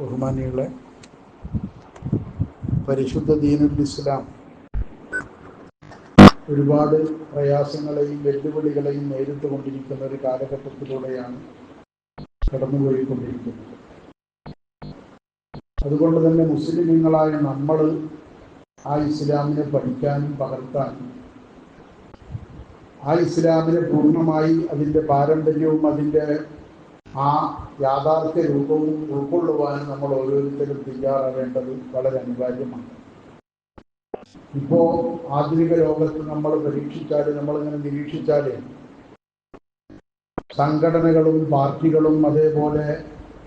ബഹുമാനികളെ പരിശുദ്ധ ദീനുൽ ഇസ്ലാം ഒരുപാട് പ്രയാസങ്ങളെയും വെല്ലുവിളികളെയും നേരിട്ട് കൊണ്ടിരിക്കുന്ന ഒരു കാലഘട്ടത്തിലൂടെയാണ് കടന്നുപോയിക്കൊണ്ടിരിക്കുന്നത്. അതുകൊണ്ട് തന്നെ മുസ്ലിമുകളായ നമ്മൾ ആ ഇസ്ലാമിനെ പഠിക്കാനും പകർത്താനും ആ ഇസ്ലാമിനെ പൂർണമായി അതിന്റെ പാരമ്പര്യവും അതിന്റെ ആ യാഥാർത്ഥ്യ രൂപവും ഉൾക്കൊള്ളുവാനും നമ്മൾ ഓരോരുത്തരും തയ്യാറാവേണ്ടത് വളരെ അനിവാര്യമാണ്. ഇപ്പോ ആധുനിക ലോകത്ത് നമ്മൾ പരീക്ഷിച്ചാൽ നമ്മളിങ്ങനെ നിരീക്ഷിച്ചാൽ സംഘടനകളും പാർട്ടികളും അതേപോലെ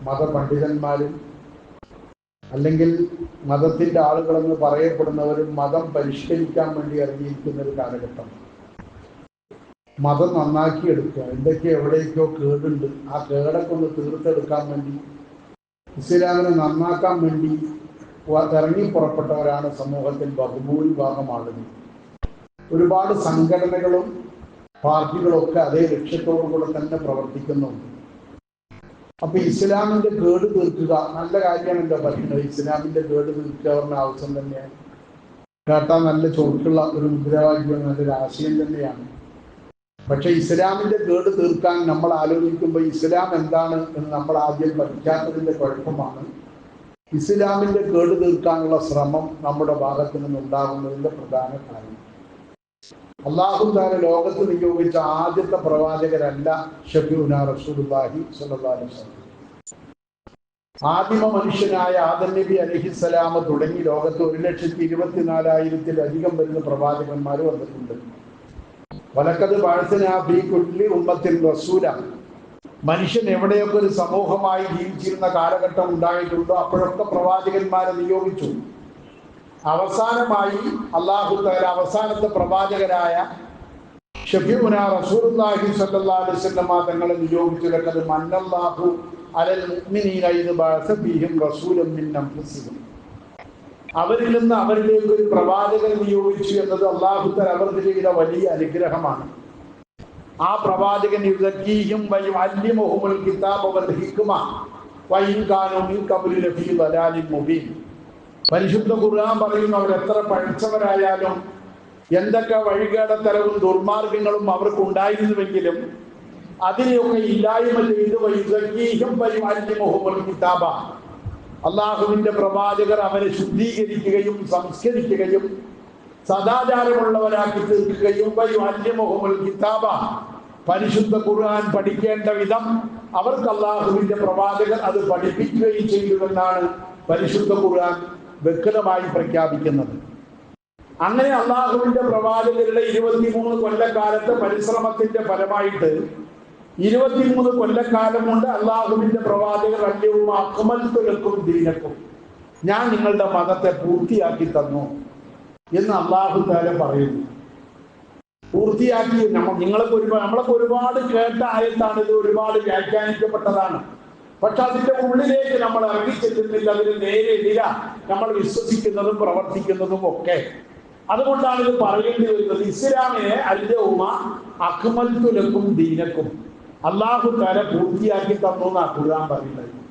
മതപണ്ഡിതന്മാരും അല്ലെങ്കിൽ മതത്തിന്റെ ആളുകളെന്ന് പറയപ്പെടുന്നവരും മതം പരിഷ്കരിക്കാൻ വേണ്ടി ഇറങ്ങിയിരിക്കുന്ന ഒരു കാലഘട്ടം. മതം നന്നാക്കിയെടുക്കുക എന്തൊക്കെ എവിടേക്കോ കേടുണ്ട് ആ കേടൊക്കെ ഒന്ന് തീർത്തെടുക്കാൻ വേണ്ടി ഇസ്ലാമിനെ നന്നാക്കാൻ വേണ്ടി ഇറങ്ങി പുറപ്പെട്ടവരാണ് സമൂഹത്തിൽ ബഹുഭൂരിഭാഗം ആളുകൾ ഒരുപാട് സംഘടനകളും പാർട്ടികളും ഒക്കെ അതേ ലക്ഷ്യത്തോടു കൂടെ തന്നെ പ്രവർത്തിക്കുന്നുണ്ട്. അപ്പൊ ഇസ്ലാമിന്റെ കേട് തീർക്കുക നല്ല കാര്യമാണ് കാര്യമാണല്ലോ പറയുന്നത്. ഇസ്ലാമിന്റെ കേട് തീർക്കുക ആവശ്യം തന്നെയാണ്. കേട്ടാൽ നല്ല ചൊറുക്കുള്ള ഒരു മുദ്രാവാക്യം നല്ലൊരു ആശയം തന്നെയാണ്. പക്ഷെ ഇസ്ലാമിന്റെ കേട് തീർക്കാൻ നമ്മൾ ആലോചിക്കുമ്പോൾ ഇസ്ലാം എന്താണ് എന്ന് നമ്മൾ ആദ്യം പഠിക്കാത്തതിന്റെ കുഴപ്പമാണ്. ഇസ്ലാമിന്റെ കേട് തീർക്കാനുള്ള ശ്രമം നമ്മുടെ ഭാഗത്തു നിന്നുണ്ടാകുന്നതിന്റെ പ്രധാന കാര്യം അള്ളാഹു താല ലോകത്ത് നിയോഗിച്ച ആദ്യത്തെ പ്രവാചകരല്ല ഷബിഹി സ്വല്ലല്ലാഹു അലൈഹി ആദിമ മനുഷ്യനായ ആദം നബി അലഹിസലാമ തുടങ്ങി ലോകത്ത് ഒരു ലക്ഷത്തി ഇരുപത്തിനാലായിരത്തിലധികം വരുന്ന പ്രവാചകന്മാർ വന്നിട്ടുണ്ട്. വലക്കത് വാഴ്സനാഫി കുല്ലി ഉമ്മത്തിൽ റസൂല. മനുഷ്യൻ എവിടെയൊക്കെ ഒരു സമൂഹമായി ജീവിച്ചിരുന്ന കാലഘട്ടം ഉണ്ടായിട്ടുണ്ടോ അപ്പോഴൊക്കെ പ്രവാചകന്മാരെ നിയോഗിച്ചു. അവസാനമായി അള്ളാഹു തല അവസാനത്തെ പ്രവാചകരായ വസല്ലമ തങ്ങളെ നിയോഗിച്ചു ലക്കത് മന്നല്ലാഹു അലൽ മുഅ്മിനീന ഇദ് ബഅസ മിൻ അവരിൽ നിന്ന് അവരിലേക്ക് ഒരു പ്രവാചകൻ നിയോഗിച്ചു എന്നത് അള്ളാഹു താല അവർക്ക് ചെയ്ത വലിയ അനുഗ്രഹമാണ്. ആ പ്രവാചകൻ മുബീൻ. പരിശുദ്ധ ഖുർആൻ പറയുന്നു അവർ എത്ര പഠിച്ചവരായാലും എന്തൊക്കെ വഴികേടത്തരവും ദുർമാർഗങ്ങളും അവർക്ക് ഉണ്ടായിരുന്നുവെങ്കിലും അതിനെയൊക്കെ ഇല്ലായ്മ ചെയ്ത് വൈസീഹം പരിമാലിമുഹുൽ കിതാബ. അള്ളാഹുവിന്റെ പ്രവാചകർ അവരെ ശുദ്ധീകരിക്കുകയും സംസ്കരിക്കുകയും സദാചാരമുള്ളവരാക്കി തീർക്കുകയും കിതാബ പരിശുദ്ധ ഖുർആൻ പഠിക്കേണ്ട വിധം അവർക്ക് അള്ളാഹുവിന്റെ പ്രവാചകർ അത് പഠിപ്പിക്കുകയും ചെയ്തുവെന്നാണ് പരിശുദ്ധ ഖുർആൻ വ്യക്തമായി പ്രഖ്യാപിക്കുന്നത്. അങ്ങനെ അള്ളാഹുവിന്റെ പ്രവാചകരുടെ ഇരുപത്തിമൂന്ന് കൊല്ലക്കാലത്തെ പരിശ്രമത്തിന്റെ ഫലമായിട്ട് ഇരുപത്തിമൂന്ന് കൊല്ലക്കാലം കൊണ്ട് അള്ളാഹുവിന്റെ പ്രവാചകർ അന്യവും അക്മൽത്തുലക്കും ദീനക്കും. ഞാൻ നിങ്ങളുടെ മതത്തെ പൂർത്തിയാക്കി തന്നു എന്ന് അള്ളാഹു താല പറയുന്നു. പൂർത്തിയാക്കി നമ്മൾ നിങ്ങളൊക്കെ ഒരുപാട് നമ്മളൊക്കെ ഒരുപാട് കേട്ട ആയത്താണ് ഇത് ഒരുപാട് വ്യാഖ്യാനിക്കപ്പെട്ടതാണ്. പക്ഷെ അതിന്റെ ഉള്ളിലേക്ക് നമ്മൾ ഇറങ്ങിച്ചെല്ലുന്നില്ല അതിന് നേരെ എതിര നമ്മൾ വിശ്വസിക്കുന്നതും പ്രവർത്തിക്കുന്നതും ഒക്കെ. അതുകൊണ്ടാണ് ഇത് പറയേണ്ടി വരുന്നത് ഇസ്ലാമിനെ അല്ലുമ അക്മൽത്തുലക്കും ദീനക്കും. അള്ളാഹു തല പൂർത്തിയാക്കി തന്നു എന്നാ ഖുർആൻ പറയുന്നത്.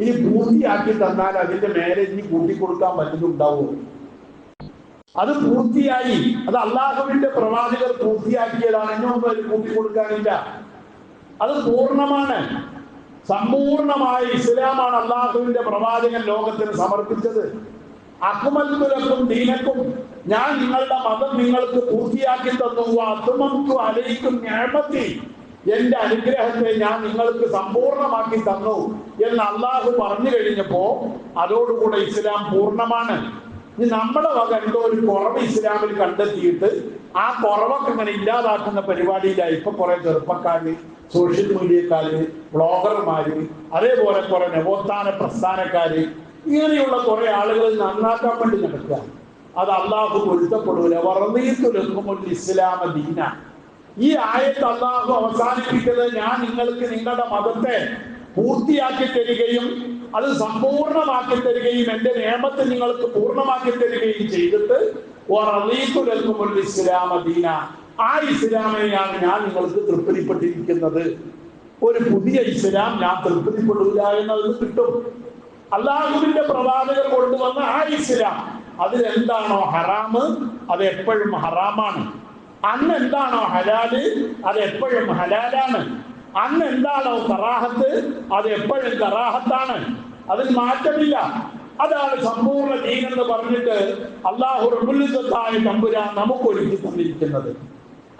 ഇനി പൂർത്തിയാക്കി തന്നാൽ അതിന്റെ മേലെ ഇനി കൂട്ടിക്കൊടുക്കാൻ പറ്റുന്നുണ്ടാവുമോ അത് പൂർത്തിയായി. അത് അള്ളാഹുവിന്റെ പ്രവാചകർ പൂർത്തിയാക്കിയതാണ്. ഇനി മുമ്പ് അതിൽ കൂട്ടിക്കൊടുക്കാനില്ല. അത് പൂർണമാണ്. സമ്പൂർണമായ ഇസ്ലാമാണ് അള്ളാഹുവിന്റെ പ്രവാചകൻ ലോകത്തിന് സമർപ്പിച്ചത്. അക്കുമൽക്കുലക്കും ദീനക്കും ഞാൻ നിങ്ങളുടെ മതം നിങ്ങൾക്ക് പൂർത്തിയാക്കി തന്നു. അതുമന്തു അലയിക്കും ഞാമത്തി എന്റെ അനുഗ്രഹത്തെ ഞാൻ നിങ്ങൾക്ക് സമ്പൂർണമാക്കി തന്നു എന്ന് അള്ളാഹു പറഞ്ഞു കഴിഞ്ഞപ്പോ അതോടുകൂടെ ഇസ്ലാം പൂർണമാണ്. ഇനി നമ്മുടെ വക എന്തോ ഒരു കുറവ് ഇസ്ലാമിൽ കണ്ടെത്തിയിട്ട് ആ കുറവൊക്കെ ഇങ്ങനെ ഇല്ലാതാക്കുന്ന പരിപാടിയിലായി. ഇപ്പൊ കുറെ ചെറുപ്പക്കാര് സോഷ്യൽ മീഡിയക്കാര് ബ്ലോഗർമാര് അതേപോലെ കുറെ നവോത്ഥാന പ്രസ്ഥാനക്കാര് ഇങ്ങനെയുള്ള കുറെ ആളുകൾ നന്നാക്കാൻ വേണ്ടി നടക്കുക അത് അള്ളാഹു പൊരുത്തപ്പെടൂല വർണീത്തുലക്കുമുൽ ഇസ്ലാമ ദീന ഈ ആയത്ത് അള്ളാഹു അവസാനിപ്പിക്കുന്നത് ഞാൻ നിങ്ങൾക്ക് നിങ്ങളുടെ മതത്തെ പൂർത്തിയാക്കി തരികയും അത് സമ്പൂർണമാക്കി തരികയും എന്റെ നിയമത്തെ നിങ്ങൾക്ക് പൂർണമാക്കി തരികയും ചെയ്തിട്ട് ഇസ്ലാമദീന ഇസ്ലാമ ദീന. ആ ഇസ്ലാമിനെയാണ് ഞാൻ നിങ്ങൾക്ക് തൃപ്തിപ്പെട്ടിരിക്കുന്നത്. ഒരു പുതിയ ഇസ്ലാം ഞാൻ തൃപ്തിപ്പെടില്ല എന്നത് കിട്ടും. അള്ളാഹുവിന്റെ പ്രവാചകർ കൊണ്ടുവന്ന ആ ഇസ്ലാം അതിലെന്താണോ ഹറാമ് അത് എപ്പോഴും ഹറാമാണ്. അന്ന് എന്താണോ ഹലാൽ അത് എപ്പോഴും ഹലാലാണ്. അന്ന് എന്താണോ കറാഹത്ത് അത് എപ്പോഴും കറാഹത്താണ്. അതിൽ മാറ്റമില്ല. അതാണ് സമ്പൂർണ ദീൻ എന്ന് പറഞ്ഞിട്ട് അള്ളാഹു റബുലിസത്തായ തമ്പുരാൻ നമുക്ക് ഒരുക്കി തന്നിരിക്കുന്നത്.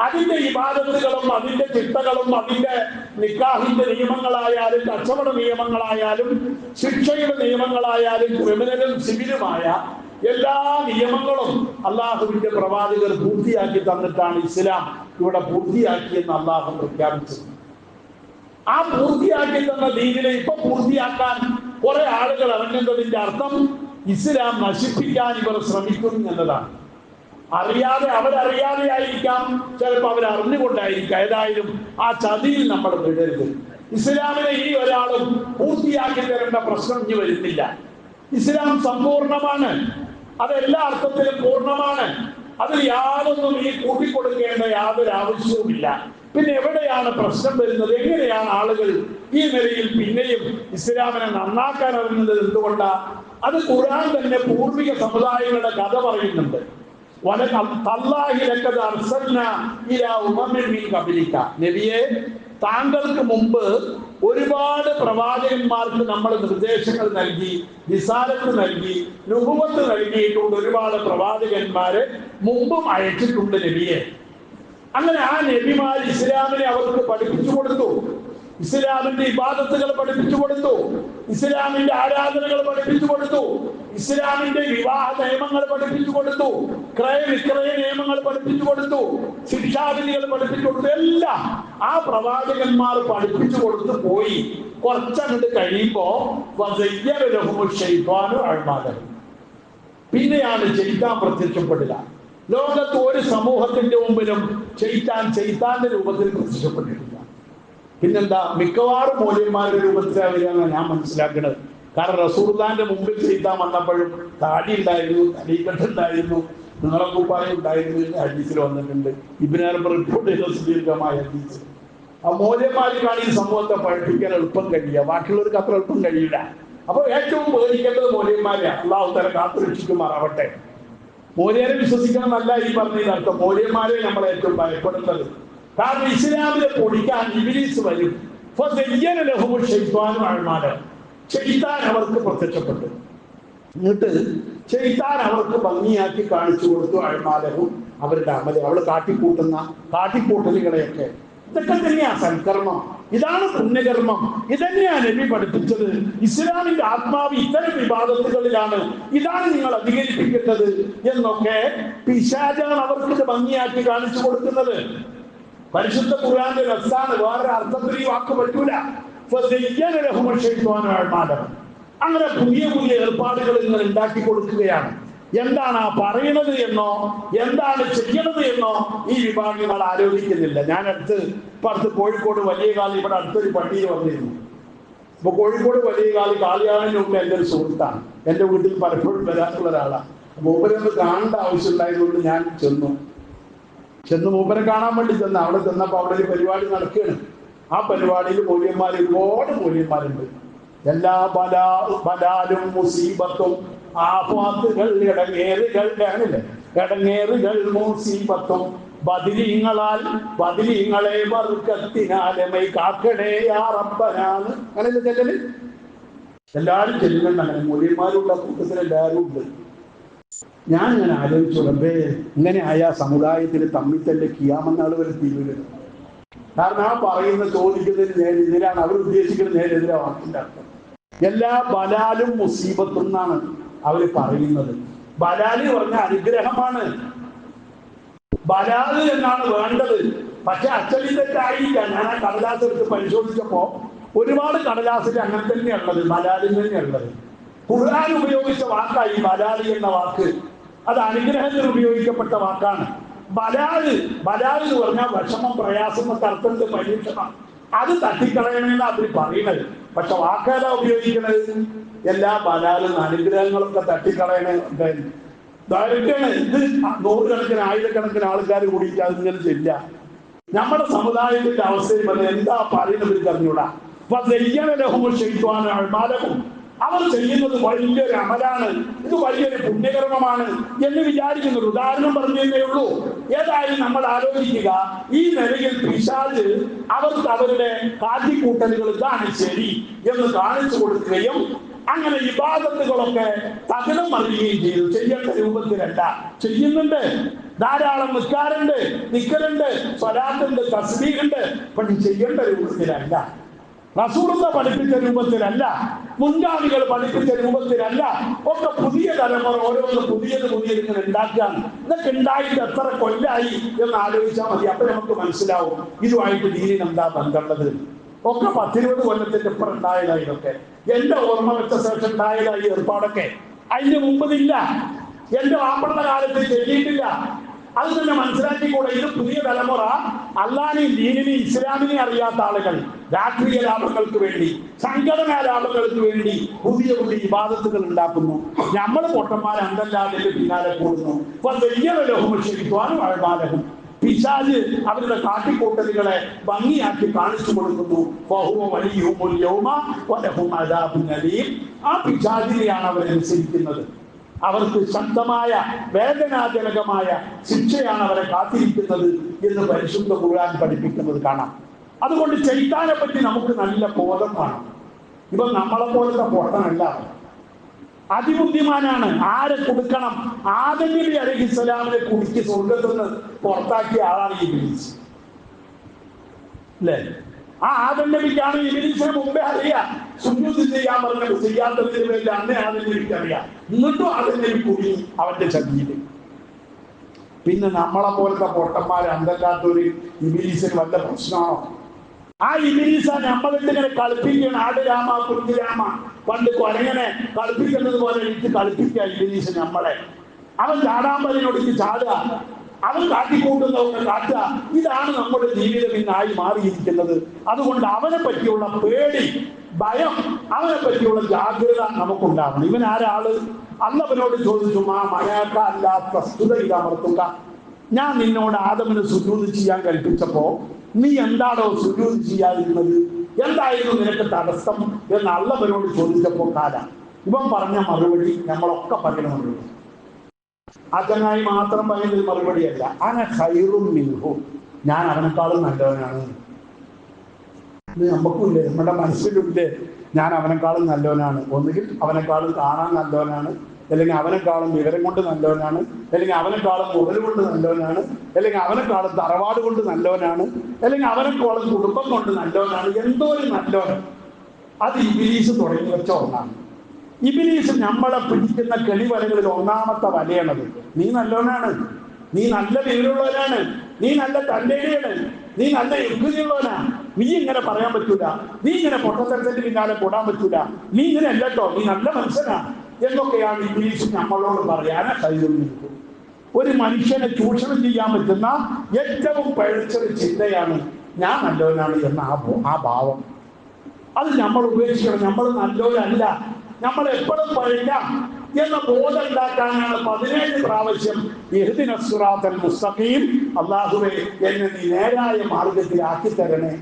അതിന്റെ ഇബാദത്തുകളും അതിന്റെ ചിട്ടകളും അതിന്റെ നിക്കാഹിന്റെ നിയമങ്ങളായാലും കച്ചവട നിയമങ്ങളായാലും ശിക്ഷയുടെ നിയമങ്ങളായാലും ക്രിമിനലും സിവിലുമായ എല്ലാ നിയമങ്ങളും അള്ളാഹുവിന്റെ പ്രവാചകർ പൂർത്തിയാക്കി തന്നിട്ടാണ് ഇസ്ലാം ഇവിടെ പൂർത്തിയാക്കിയെന്ന് അള്ളാഹു പ്രഖ്യാപിച്ചത്. ആ പൂർത്തിയാക്കി തന്ന ദീനിനെ ഇപ്പൊ പൂർത്തിയാക്കാൻ കുറെ ആളുകൾ ഇറങ്ങുന്നതിന്റെ അർത്ഥം ഇസ്ലാം നശിപ്പിക്കാൻ ഇവർ ശ്രമിക്കുന്നു എന്നതാണ്. അറിയാതെ അവരറിയാതെ ആയിരിക്കാം ചിലപ്പോൾ അവർ അറിഞ്ഞുകൊണ്ടായിരിക്കാം ഏതായാലും ആ ചതിയിൽ നമ്മൾ വിടരുത്. ഇസ്ലാമിനെ ഈ ഒരാളും പൂർത്തിയാക്കി തരേണ്ട പ്രശ്നം ഇനി വരുന്നില്ല. ഇസ്ലാം സമ്പൂർണമാണ്. അത് എല്ലാ അർത്ഥത്തിലും പൂർണമാണ്. അതിൽ യാതൊന്നും ഈ കൂട്ടിക്കൊടുക്കേണ്ട യാതൊരു ആവശ്യവുമില്ല. പിന്നെ എവിടെയാണ് പ്രശ്നം വരുന്നത്? എങ്ങനെയാണ് ആളുകൾ ഈ നിലയിൽ പിന്നെയും ഇസ്ലാമിനെ നന്നാക്കാൻ അറിയുന്നത് എന്തുകൊണ്ടാ? അത് ഖുർആൻ തന്നെ പൂർവിക സമുദായങ്ങളുടെ കഥ പറയുന്നുണ്ട്. നബിയെ താങ്കൾക്ക് മുമ്പ് ഒരുപാട് പ്രവാചകന്മാർക്ക് നമ്മൾ നിർദ്ദേശങ്ങൾ നൽകി വിസാരത്ത് നൽകി നുഭവത്ത് നൽകിയിട്ടുണ്ട് ഒരുപാട് പ്രവാചകന്മാരെ മുമ്പും അയച്ചിട്ടുണ്ട് നബിയെ. അങ്ങനെ ആ നബിമാർ ഇസ്ലാമിനെ അവർക്ക് പഠിപ്പിച്ചു കൊടുത്തു. ഇസ്ലാമിന്റെ ഇബാദത്തുകൾ പഠിപ്പിച്ചു കൊടുത്തു. ഇസ്ലാമിന്റെ ആരാധനകൾ പഠിപ്പിച്ചു കൊടുത്തു. ഇസ്ലാമിന്റെ വിവാഹ നിയമങ്ങൾ പഠിപ്പിച്ചു കൊടുത്തു. ക്രയ വിക്രയ നിയമങ്ങൾ പഠിപ്പിച്ചു കൊടുത്തു. ശിക്ഷാവിധികൾ പഠിപ്പിച്ചു കൊടുത്തു. എല്ലാം ആ പ്രവാചകന്മാർ പഠിപ്പിച്ചു കൊടുത്തു പോയി. കുറച്ചങ്ങോട്ട് കഴിയുമ്പോ പിന്നെയാണ് ചെയ്താൻ പ്രത്യക്ഷപ്പെടില്ല ലോകത്ത് ഒരു സമൂഹത്തിന്റെ മുമ്പിലും ചെയ്താൻ ചെയ്താന്റെ രൂപത്തിൽ പ്രത്യക്ഷപ്പെട്ടിട്ടില്ല. പിന്നെന്താ? മിക്കവാറും മൂല്യന്മാരുടെ രൂപത്തിലാവില്ല ഞാൻ മനസ്സിലാക്കുന്നത് കാരണം റസൂർദാന്റെ മുമ്പിൽ ചെയ്താൽ വന്നപ്പോഴും താടി ഉണ്ടായിരുന്നു തലീക്കെട്ടുണ്ടായിരുന്നു ഉണ്ടായിരുന്നു കുപ്പായം ഉണ്ടായിരുന്നു എന്ന് ഹദീസിൽ വന്നിട്ടുണ്ട്. ഇബിനാർബർ റിപ്പോർട്ട് ചെയ്ത സുദീർഘമായ ഹദീസ്. ആ മൂല്യന്മാർക്കാണ് ഈ സമൂഹത്തെ പഠിപ്പിക്കാൻ എളുപ്പം കഴിയുക. ബാക്കിയുള്ളവർക്ക് അത്ര എളുപ്പം കഴിയില്ല. അപ്പൊ ഏറ്റവും പേടിക്കേണ്ടത് മൂല്യന്മാരെ അള്ളാഹു തല കാത്തുരക്ഷിക്കുമാറാവട്ടെ. മൂല്യരെ വിശ്വസിക്കണം എന്നല്ല ഈ പറഞ്ഞതിനർത്ഥം. മൂല്യന്മാരെ നമ്മൾ ഏറ്റവും ഭയപ്പെടുന്നത്. കാരണം ഇസ്ലാമിനെ പൊടിക്കാൻ ഇബിലീസ് വരും. അവർക്ക് പ്രത്യക്ഷപ്പെട്ടു. എന്നിട്ട് ചെയ്താൻ അവർക്ക് ഭംഗിയാക്കി കാണിച്ചു കൊടുത്തു അഴിമാലവും അവരുടെ അമല. അവൾ കാട്ടിക്കൂട്ടുന്ന കാട്ടിക്കൂട്ടലുകളെയൊക്കെ. ഇതൊക്കെ തന്നെയാ സൽക്കർമ്മം. ഇതാണ് പുണ്യകർമ്മം. ഇതന്നെയാ നബി പഠിപ്പിച്ചത്. ഇസ്ലാമിന്റെ ആത്മാവ് ഇത്തരം വിവാദത്തുകളിലാണ്. ഇതാണ് നിങ്ങൾ അധികരിപ്പിക്കേണ്ടത് എന്നൊക്കെ പിശാചാണ് അവർക്ക് ഭംഗിയാക്കി കാണിച്ചു കൊടുക്കുന്നത്. പരിശുദ്ധ ഖുർആന്റെ രസാണ് വേറെ അർത്ഥത്തിൽ ഈ വാക്ക് പറ്റൂല. അങ്ങനെ പുതിയ പുതിയ ഏർപ്പാടുകൾ നിങ്ങൾ ഉണ്ടാക്കി കൊടുക്കുകയാണ്. എന്താണ് ആ പറയുന്നത് എന്നോ എന്താണ് ചെയ്യണത് എന്നോ ഈ വിഭാഗങ്ങൾ ആലോചിക്കുന്നില്ല. ഞാൻ അടുത്ത് ഇപ്പൊ അടുത്ത് കോഴിക്കോട് വലിയ കാലം ഇവിടെ അടുത്തൊരു പള്ളിയിൽ വന്നിരുന്നു. ഇപ്പൊ കോഴിക്കോട് വലിയ കാലം കാളിയാളിന് മുമ്പ് എന്റെ ഒരു സുഹൃത്താണ്. എന്റെ വീട്ടിൽ പലപ്പോഴും വരാത്തുള്ള ഒരാളാണ്. മൂപ്പരൊന്ന് കാണേണ്ട ആവശ്യമുണ്ടായതുകൊണ്ട് ഞാൻ ചെന്നു. ചെന്ന് മൂപ്പനെ കാണാൻ വേണ്ടി ചെന്ന്. അവിടെ ചെന്നപ്പോ അവിടെ ഒരു പരിപാടി നടക്കുകയാണ്. ആ പരിപാടിയിൽ മൂല്യന്മാർ ഒരുപാട് മൂല്യന്മാരുണ്ട്. എല്ലാ ബലാ ബലാലും മുസീബത്തും ആഫാത്തുകൾ ഇടങ്ങേറുകൾ ആണില്ലേ ഇടങ്ങേറുകൾ മുസീബത്തും. ബദിലീങ്ങളാൽ ബദിലീങ്ങളെ വർഗത്തിനാലമൈ കാക്കണേ ആറപ്പനാണ് റബ്ബനാണ്. അങ്ങനെയല്ലേ ചെല്ലല്? എല്ലാവരും ചെല്ലുന്നുണ്ട്. അങ്ങനെ മൂല്യന്മാരുള്ള കൂട്ടത്തിൽ എല്ലാവരും ഉണ്ട്. ഞാൻ ഇങ്ങനെ ആലോചിച്ചു റബ്ബേ ഇങ്ങനെ ആയ സമുദായത്തിൽ തമ്മിൽ തന്നെ കിയാമെന്നാൾ വരെ തീരുവരുന്നത് കാരണം ആ പറയുന്ന ചോദിക്കുന്നതിന് നേരെതിരാണ് അവർ ഉദ്ദേശിക്കുന്ന നേരെതിരാ വാക്കിന്റെ അർത്ഥം എല്ലാ ബലാലും മുസീബത്തും എന്നാണ് അവർ പറയുന്നത്. ബലാൽ പറഞ്ഞ അനുഗ്രഹമാണ്. ബലാൽ എന്നാണ് വേണ്ടത്. പക്ഷെ അച്ചടി തെറ്റായിരിക്കാം ഞാൻ ആ കടലാസ് എടുത്ത് പരിശോധിച്ചപ്പോ ഒരുപാട് കടലാസിൽ അങ്ങനെ തന്നെയുള്ളത് ബലാലിൽ തന്നെയുള്ളത് ഖുർആൻ ഉപയോഗിച്ച വാക്കായി ബലാൽ എന്ന വാക്ക്. അത് അനുഗ്രഹത്തിൽ ഉപയോഗിക്കപ്പെട്ട വാക്കാണ്. ബലാൽ ബലാൽ എന്ന് പറഞ്ഞാൽ വിഷമം പ്രയാസം എന്നൊക്കെ അർത്ഥത്തിൽ പരീക്ഷണം അത് തട്ടിക്കളയണമെന്ന് അവർ പറയുന്നത്. പക്ഷെ വാക്കേതാ ഉപയോഗിക്കുന്നത് എല്ലാ ബലാലും അനുഗ്രഹങ്ങളൊക്കെ തട്ടിക്കളയണേ ദൈർഘ്യമാണ് ഇത് നൂറുകണക്കിന് ആയിരക്കണക്കിന് ആൾക്കാർ കൂടിയിട്ട് അതിങ്ങനെ ചെല്ല നമ്മുടെ സമുദായത്തിന്റെ അവസ്ഥയിൽ വന്ന് എന്താ പറയുന്നത് അറിഞ്ഞൂടാ അപ്പൊ ദയ്യന ലഹുമു ശൈത്വാനും അഴ്മാലവും അവർ ചെയ്യുന്നത് വലിയൊരു അമലാണ്. ഇത് വലിയൊരു പുണ്യകർമ്മമാണ് എന്ന് വിചാരിക്കുന്ന ഒരു ഉദാഹരണം പറഞ്ഞേ ഉള്ളൂ. ഏതായാലും നമ്മൾ ആലോചിക്കുക ഈ നിലയിൽ പിശാജ് അവർക്ക് അവരുടെ കാട്ടിക്കൂട്ടലുകൾ ഇതാണ് ശരി എന്ന് കാണിച്ചു കൊടുക്കുകയും അങ്ങനെ ഇബാദത്തുകളൊക്കെ തകരം മറിയുകയും ചെയ്തു. ചെയ്യേണ്ട രൂപത്തിലല്ല. ചെയ്യുന്നുണ്ട്. ധാരാളം നിൽക്കാറുണ്ട് നിക്കലുണ്ട് സ്വലാത്തുണ്ട് തസ്ബീഹുണ്ട്. പക്ഷെ ചെയ്യേണ്ട രൂപത്തിലല്ല. റസൂർന്ന പഠിപ്പിച്ച രൂപത്തിലല്ല മുൻഗാമികൾ പഠിപ്പിച്ച രൂപത്തിലല്ല ഒക്കെ പുതിയ തലമുറ ഓരോന്ന് പുതിയത് പുതിയത് ഇങ്ങനെ ഉണ്ടാക്കുകയാണ് ഇതൊക്കെ ഉണ്ടായിട്ട് എത്ര കൊല്ലായി എന്ന് ആലോചിച്ചാൽ മതി. അപ്പൊ നമുക്ക് മനസ്സിലാവും ഇതുമായിട്ട് ദീനിന് എന്താ ബന്ധമുള്ളത്? ഒക്കെ പത്തിരുപത് കൊല്ലത്തിന്റെ ഇപ്പം ഉണ്ടായതായി ഇതൊക്കെ. എന്റെ ഓർമ്മ വെച്ച ശേഷം ഉണ്ടായതായി ഈ ഏർപ്പാടൊക്കെ. അതിന്റെ മുമ്പതില്ല എന്റെ വാപ്പുള്ള കാലത്ത് ചെയ്തിട്ടില്ല അത് തന്നെ മനസ്സിലാക്കിക്കൂടെ? ഇത് പുതിയ തലമുറ അള്ളാനെയും ദീനിനെയും ഇസ്ലാമിനെ അറിയാത്ത ആളുകൾ രാഷ്ട്രീയ ലാഭങ്ങൾക്ക് വേണ്ടി സംഘടനാ ലാഭങ്ങൾക്ക് വേണ്ടി പുതിയ പുതിയ വിവാദത്തുകൾ ഉണ്ടാക്കുന്നു. നമ്മൾ പൊട്ടന്മാർ അന്തല്ലാതിന്റെ പിന്നാലെ കൂടുന്നു. അപ്പൊ ലോഹം ശരിക്കുവാനും അഴബാലഹം പിശാജ് അവരുടെ കാട്ടിക്കൂട്ടലുകളെ ഭംഗിയാക്കി കാണിച്ചു കൊടുക്കുന്നു. ആ പിശാജിനെയാണ് അവരനുസരിക്കുന്നത് അവർക്ക് ശക്തമായ വേദനാജനകമായ ശിക്ഷയാണ് അവരെ കാത്തിരിക്കുന്നത് എന്ന് പരിശുദ്ധ ഖുർആൻ പഠിപ്പിക്കുന്നത് കാണാം. അതുകൊണ്ട് ചൈത്താനെ പറ്റി നമുക്ക് നല്ല ബോധം കാണാം. ഇവ നമ്മളെ പോലത്തെ പൊട്ടനല്ല അതിബുദ്ധിമാനാണ്. ആരെ കൊടുക്കണം? ആദം അലഹി ഇസ്ലാമിനെ കുടിക്ക് സ്വർഗത്തിൽ നിന്ന് പുറത്താക്കിയ ആളാണ് ഈ ഇബിലീസ് അല്ലേ? ആ ആദം നബിക്കാണ് ഇബിലീസിനെ മുമ്പേ അറിയാം. സുന്നത്ത് ചെയ്യാൻ പറഞ്ഞ ചെയ്യാത്തതിന് വേണ്ടി അന്നേ ആദം നബിക്ക് അറിയാം. എന്നിട്ടും ആദം നബി കൂടി അവന്റെ ചതിയിൽ പിന്നെ നമ്മളെ പോലത്തെ പൊട്ടന്മാരെ അന്തല്ലാത്തൊരു ഇബിലീസിന് വല്ല പ്രശ്നമാണോ? ആ ഇബിലിസ നമ്മളിങ്ങനെ കളിപ്പിക്കണം ആട് രാമ കുഞ്ഞു രാമ. പണ്ട് കൊരങ്ങനെ കളിപ്പിക്കുന്നത് പോലെ എനിക്ക് കളിപ്പിക്കുക ഇബിലീസ് നമ്മളെ. അവൻ ചാടാമ്പതിനോട് ചാടുക. അവൻ കാട്ടിക്കൂട്ടുന്നവർക്ക് കാട്ടുക ഇതാണ് നമ്മുടെ ജീവിതം ഇന്നായി മാറിയിരിക്കുന്നത്. അതുകൊണ്ട് അവനെ പറ്റിയുള്ള പേടി ഭയം അവനെ പറ്റിയുള്ള ജാഗ്രത നമുക്കുണ്ടാവണം. ഇവൻ ആരാൾ അന്നവനോട് ചോദിച്ചു മാ മഴയാക്ക അല്ല പ്രസ്തുത ഇതമർത്തുക ഞാൻ നിന്നോട് ആദമിന് സുജൂത് ചെയ്യാൻ കൽപ്പിച്ചപ്പോ നീ എന്താണോ സുജൂത് ചെയ്യാതിരുന്നത്? എന്തായിരുന്നു നിനക്ക് തടസ്സം? എന്ന് അള്ളവനോട് ചോദിച്ചപ്പോ കാല. ഇവൻ പറഞ്ഞ മറുപടി നമ്മളൊക്കെ മറുപടി ആ മാത്രം പറയുന്നത് മറുപടിയല്ല. അന ഹൈറും മിൻഹു. ഞാൻ അവനെക്കാളും നല്ലവനാണ്. ഇത് നമുക്കില്ലേ നമ്മുടെ മനസ്സിലുണ്ടേ ഞാൻ അവനെക്കാളും നല്ലവനാണ്. ഒന്നുകിൽ അവനെക്കാളും കാണാൻ നല്ലവനാണ് അല്ലെങ്കിൽ അവനെക്കാളും വിവരം കൊണ്ട് നല്ലവനാണ് അല്ലെങ്കിൽ അവനെക്കാളും മുതൽ കൊണ്ട് നല്ലവനാണ് അല്ലെങ്കിൽ അവനെക്കാളും തറവാട് കൊണ്ട് നല്ലവനാണ് അല്ലെങ്കിൽ അവനെക്കാളും കുടുംബം കൊണ്ട് നല്ലവനാണ്. എന്തോ ഒരു നല്ലവൻ. അത് ഇംഗ്ലീഷ് തുടങ്ങി വെച്ച ഒന്നാണ്. ഇബിലീസ് നമ്മളെ പിടിക്കുന്ന കെളിവലകളിൽ ഒന്നാമത്തെ വലയാണത്. നീ നല്ലവനാണ് നീ നല്ല പേരുള്ളവനാണ്. നീ നല്ല തല്ലേടിയാണ് നീ നല്ല യുക്തിയുള്ളവനാ നീ ഇങ്ങനെ പറയാൻ പറ്റൂല. നീ ഇങ്ങനെ പൊട്ടത്തരത്തിന്റെ പിന്നാലെ കൂടാൻ പറ്റൂല. നീ ഇങ്ങനെ അല്ലട്ടോ നീ നല്ല മനുഷ്യനാ. എന്നൊക്കെയാണ് ഇംഗ്ലീഷ് നമ്മളോട് പറയാനാ കഴിയുന്നത് ഒരു മനുഷ്യനെ ചൂഷണം ചെയ്യാൻ പറ്റുന്ന ഏറ്റവും പഴച്ചൊരു ചിന്തയാണ് ഞാൻ നല്ലവനാണ് എന്ന ആ ആ ഭാവം. അത് നമ്മൾ ഉപേക്ഷിക്കണം. നമ്മൾ നല്ലവരല്ല നമ്മൾ എപ്പോഴും പഴിക്കാം എന്ന ബോധം ഉണ്ടാക്കാനാണ് പതിനേഴ് പ്രാവശ്യം യഹ്ദിന സിറാത്തൽ മുസ്തഖീം. അള്ളാഹുവെ എന്നെ നീ നേരായ മാർഗത്തിൽ ആക്കിത്തരണേ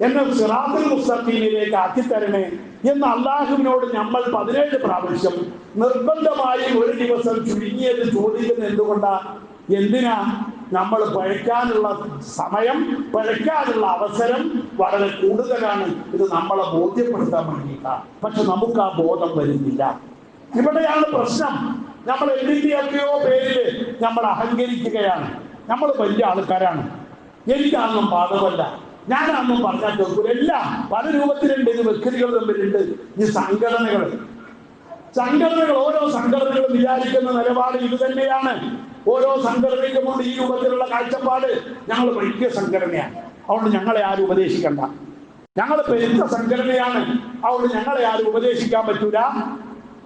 എന്നെ സിറാത്തുൽ മുസ്തഖീമിലേക്ക് ആക്കിത്തരണേ എന്ന് അള്ളാഹുവിനോട് നമ്മൾ പതിനേഴ് പ്രാവശ്യം നിർബന്ധമായി ഒരു ദിവസം ചുരുങ്ങിയത് ചോദിക്കുന്നത് എന്തുകൊണ്ടാ? എന്തിനാ? നമ്മൾ പഴയ്ക്കാനുള്ള സമയം പഴയ്ക്കാനുള്ള അവസരം വളരെ കൂടുതലാണ്. ഇത് നമ്മളെ ബോധ്യപ്പെടുത്താൻ വേണ്ടിയിട്ടാണ് പക്ഷെ നമുക്ക് ആ ബോധം വരുന്നില്ല. ഇവിടെയാണ് പ്രശ്നം. നമ്മൾ എന്തിന്റെയൊക്കെയോ പേരിൽ നമ്മൾ അഹങ്കരിക്കുകയാണ്. നമ്മൾ വലിയ ആൾക്കാരാണ്. എനിക്കാണെന്നും പാഠമല്ല. ഞാനാണെന്നും പറഞ്ഞാൽ കേൾക്കൂല. എല്ലാം പല രൂപത്തിലുണ്ട്. ഇത് വ്യക്തികൾ തമ്മിലുണ്ട്. ഈ സംഘടനകൾ. സംഘടനകൾ ഓരോ സംഘടനകളും വിചാരിക്കുന്ന നിലപാട് ഇത് തന്നെയാണ്. ഓരോ സംഘടനയ്ക്കുമുണ്ട് ഈ രൂപത്തിലുള്ള കാഴ്ചപ്പാട്. ഞങ്ങൾ വലിയ സംഘടനയാണ്. അതുകൊണ്ട് ഞങ്ങളെ ആരും ഉപദേശിക്കണ്ട. ഞങ്ങൾ പെരുത്ത സംഘടനയാണ്. അതുകൊണ്ട് ഞങ്ങളെ ആരും ഉപദേശിക്കാൻ പറ്റൂല.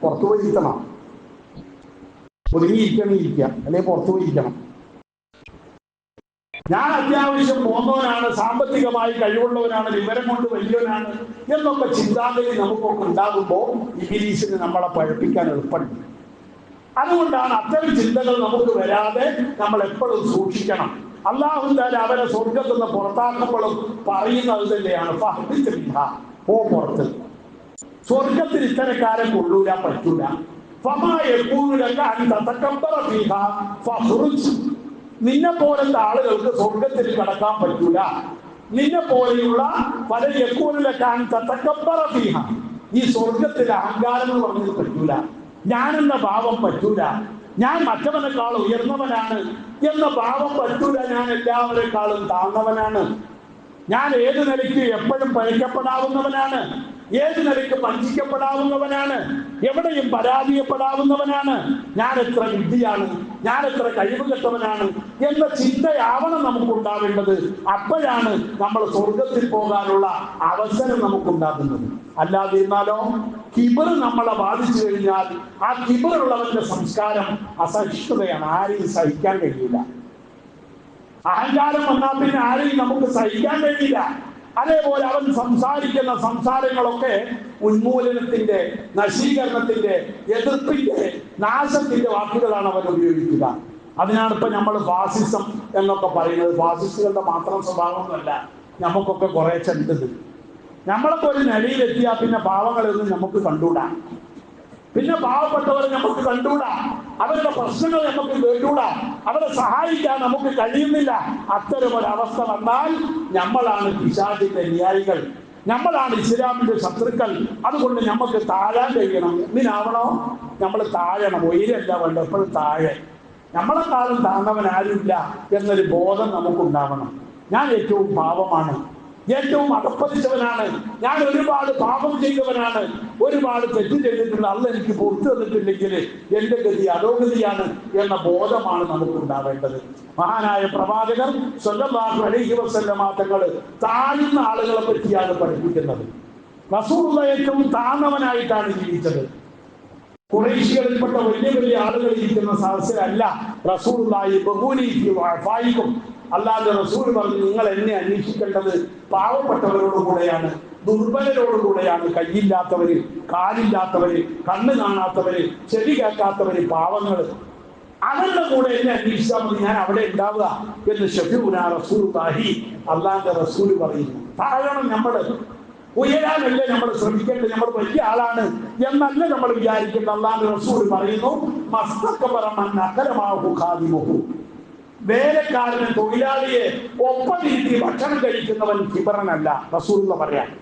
പുറത്തുപോയി ഇരിക്കണം. ഒതുങ്ങിയിരിക്കണം ഇരിക്കുക. അല്ലെങ്കിൽ പുറത്തുപോയി ഇരിക്കണം. ഞാൻ അത്യാവശ്യം പോന്നവനാണ് സാമ്പത്തികമായി കഴിവുള്ളവനാണ് വിവരം കൊണ്ട് വലിയവനാണ് എന്നൊക്കെ ചിന്താഗതി നമുക്കൊക്കെ ഉണ്ടാകുമ്പോൾ ഇബിലീസിന് നമ്മളെ പഴപ്പിക്കാൻ എളുപ്പമുണ്ട് അതുകൊണ്ടാണ് അത്തരം ചിന്തകൾ നമുക്ക് വരാതെ നമ്മൾ എപ്പോഴും സൂക്ഷിക്കണം. അള്ളാഹു താല അവരെ സ്വർഗത്തിൽ നിന്ന് പുറത്താക്കുമ്പോഴും പറയുന്നത് തന്നെയാണ്. പോ പുറത്ത്. സ്വർഗത്തിൽ ഇത്തരക്കാരെ കൊള്ളൂല പറ്റൂല. നിന്നെ പോലത്തെ ആളുകൾക്ക് സ്വർഗത്തിൽ കടക്കാൻ പറ്റൂല. നിന്നെ പോലെയുള്ള പല യക്കൂലിലൊക്കെ തത്തക്കപ്പറ ഫീഹ. ഈ സ്വർഗത്തിലെ അഹങ്കാരം എന്ന് പറഞ്ഞത് പറ്റൂല. ഞാനെന്ന ഭാവം പറ്റൂല. ഞാൻ മറ്റവനേക്കാൾ ഉയർന്നവനാണ്. എന്ന ഭാവം പറ്റൂല. ഞാൻ എല്ലാവരെക്കാളും താഴ്ന്നവനാണ്. ഞാൻ ഏത് നിലയ്ക്ക് എപ്പോഴും പഴിക്കപ്പെടാവുന്നവനാണ്. ഏത് നിലയ്ക്ക് വഞ്ചിക്കപ്പെടാവുന്നവനാണ്. എവിടെയും പരാജയപ്പെടാവുന്നവനാണ്. ഞാൻ എത്ര വിദ്യയാണ് ഞാൻ എത്ര കഴിവ് കെട്ടവനാണ് എന്ന ചിന്തയാവണം നമുക്ക് ഉണ്ടാവേണ്ടത് അപ്പോഴാണ് നമ്മൾ സ്വർഗത്തിൽ പോകാനുള്ള അവസരം നമുക്കുണ്ടാകുന്നത്. അല്ലാതെ ഇരുന്നാലോ കിബർ നമ്മളെ ബാധിച്ചു കഴിഞ്ഞാൽ ആ കിബറുള്ളവന്റെ സംസ്കാരം അസഹിഷ്ണുതയാണ്. ആരെയും സഹിക്കാൻ കഴിയില്ല. അഹങ്കാരം വന്നാൽ പിന്നെ ആരെയും നമുക്ക് സഹിക്കാൻ കഴിയില്ല. അതേപോലെ അവൻ സംസാരിക്കുന്ന സംസാരങ്ങളൊക്കെ ഉന്മൂലനത്തിന്റെ നശീകരണത്തിന്റെ എതിർപ്പിന്റെ നാശത്തിന്റെ വാക്കുകളാണ് അവൻ ഉപയോഗിക്കുക. അതിനാണ് ഇപ്പൊ നമ്മൾ ഫാസിസം എന്നൊക്കെ പറയുന്നത്. ഫാസിസ്റ്റുകളുടെ മാത്രം സ്വഭാവമൊന്നുമല്ല. നമുക്കൊക്കെ കുറെ ചെണ്ടത് നമ്മളൊക്കെ ഒരു നിലയിലെത്തിയാൽ പിന്നെ പാവങ്ങളൊന്നും നമുക്ക് കണ്ടുകൂടാ. പിന്നെ പാവപ്പെട്ടവരെ നമുക്ക് കണ്ടുകൂടാ. അവരുടെ പ്രശ്നങ്ങൾ നമുക്ക് കേട്ടൂടാ അവരെ സഹായിക്കാൻ നമുക്ക് കഴിയുന്നില്ല. അത്തരം ഒരവസ്ഥ വന്നാൽ നമ്മളാണ് പിശാചിന്റെ ന്യായികൾ നമ്മളാണ് ഇസ്ലാമിന്റെ ശത്രുക്കൾ. അതുകൊണ്ട് നമുക്ക് താഴാൻ കഴിയണം. എന്തിനാവണോ? നമ്മൾ താഴണം. ഉയരല്ല വേണ്ട എപ്പോഴും താഴെ. നമ്മളെക്കാളും താഴ്ന്നവൻ ആരുമില്ല എന്നൊരു ബോധം നമുക്കുണ്ടാവണം. ഞാൻ ഏറ്റവും പാവമാണ്. ഏറ്റവും അടപ്പതിച്ചവനാണ് ഞാൻ ഒരുപാട് പാപം ചെയ്തവനാണ്. ഒരുപാട് തെറ്റ് ചെയ്തിട്ടുള്ള അല്ല എനിക്ക് പുറത്തു തന്നിട്ടില്ലെങ്കിൽ എന്റെ ഗതി അധോഗതിയാണ് എന്ന ബോധമാണ് നമുക്ക് ഉണ്ടാവേണ്ടത് മഹാനായ പ്രവാചകർ സ്വന്തം അലൈഹി തങ്ങൾ താഴ്ന്ന ആളുകളെ പറ്റിയാണ് പഠിപ്പിക്കുന്നത്. റസൂലുള്ള ഏറ്റവും താഴ്ന്നവനായിട്ടാണ് ജീവിച്ചത്. കുറേശികളിൽപ്പെട്ട വലിയ വലിയ ആളുകൾ ഇരിക്കുന്ന സദസ്സിലല്ല റസൂലുള്ളാഹി ബഹൂലിക്ക് അല്ലാതെ റസൂൽ പറഞ്ഞു നിങ്ങൾ എന്നെ അന്വേഷിക്കേണ്ടത് പാവപ്പെട്ടവരോട് കൂടെയാണ് ദുർബലരോട് കൂടെയാണ്. കയ്യില്ലാത്തവര് കാലില്ലാത്തവര് കണ്ണ് കാണാത്തവര് ചെവി കേൾക്കാത്തവര് പാവങ്ങൾ അവരുടെ കൂടെ എന്നെ അന്വേഷിച്ചാൽ മതി ഞാൻ അവിടെ ഉണ്ടാവുക. എന്ന് ഷഫീഖുന റസൂൽ താഹി അള്ളാന്റെ റസൂൽ പറയുന്നു. താഴണം നമ്മൾ ഉയരാനല്ലേ നമ്മൾ ശ്രമിക്കേണ്ടത് നമ്മൾ വലിയ ആളാണ് എന്നല്ല നമ്മൾ വിചാരിക്കേണ്ട അള്ളാന്റെ റസൂൽ പറയുന്നു മസ്തക്കപരമൻ അകലമാകു ഖാദിമുഹു. വേലക്കാരന് തൊഴിലാളിയെ ഒപ്പമിരുത്തി ഭക്ഷണം കഴിക്കുന്നവൻ കിബറനല്ല റസൂൽ പറയാൻ